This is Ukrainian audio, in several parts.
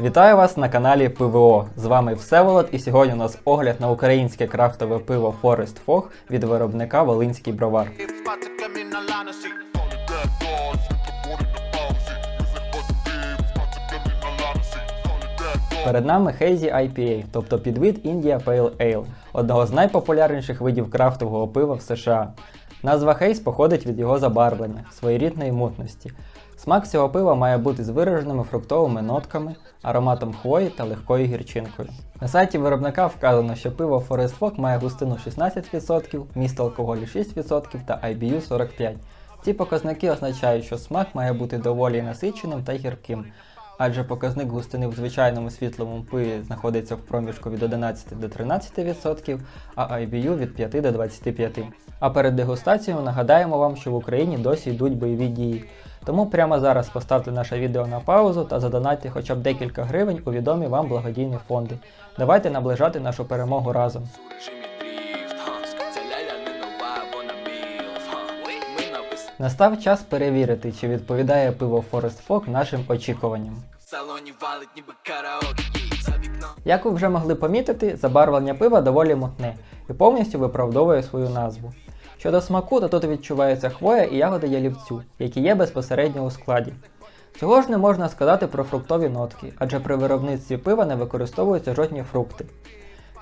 Вітаю вас на каналі ПВО. З вами Всеволод, і сьогодні у нас огляд на українське крафтове пиво Forest Fog від виробника Волинський бровар. Перед нами Hazy IPA, тобто підвид India Pale Ale, одного з найпопулярніших видів крафтового пива в США. Назва Haze походить від його забарвлення, своєрідної мутності. Смак цього пива має бути з вираженими фруктовими нотками, ароматом хвої та легкою гірчинкою. На сайті виробника вказано, що пиво Forest Fog має густину 16%, міст алкоголю 6% та IBU 45%. Ці показники означають, що смак має бути доволі насиченим та гірким, адже показник густини в звичайному світлому пиві знаходиться в проміжку від 11 до 13%, а IBU від 5 до 25%. А перед дегустацією нагадаємо вам, що в Україні досі йдуть бойові дії. Тому прямо зараз поставте наше відео на паузу та задонайте хоча б декілька гривень у відомі вам благодійні фонди. Давайте наближати нашу перемогу разом. Настав час перевірити, чи відповідає пиво Forest Fog нашим очікуванням. Салоні валить, ніби караоке. За вікном Як ви вже могли помітити, забарвлення пива доволі мутне і повністю виправдовує свою назву. Щодо смаку, то тут відчувається хвоя і ягоди ялівцю, які є безпосередньо у складі. Цього ж не можна сказати про фруктові нотки, адже при виробництві пива не використовуються жодні фрукти.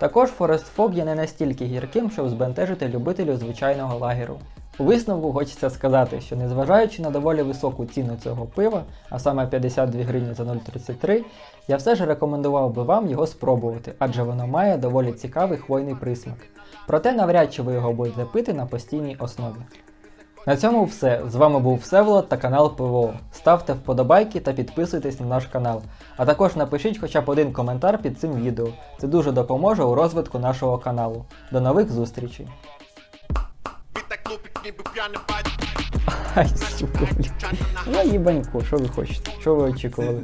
Також Forest Fog є не настільки гірким, щоб збентежити любителів звичайного лагеру. У висновку хочеться сказати, що незважаючи на доволі високу ціну цього пива, а саме 52 гривні за 0,33, я все ж рекомендував би вам його спробувати, адже воно має доволі цікавий хвойний присмак. Проте навряд чи ви його будете пити на постійній основі. На цьому все. З вами був Всеволод та канал ПВО. Ставте вподобайки та підписуйтесь на наш канал. А також напишіть хоча б один коментар під цим відео. Це дуже допоможе у розвитку нашого каналу. До нових зустрічей! Під так клупик, ніби п'яний бать. Ай, сука, блядь. Чана Ну їбанько, що ви хочете? Що ви очікували?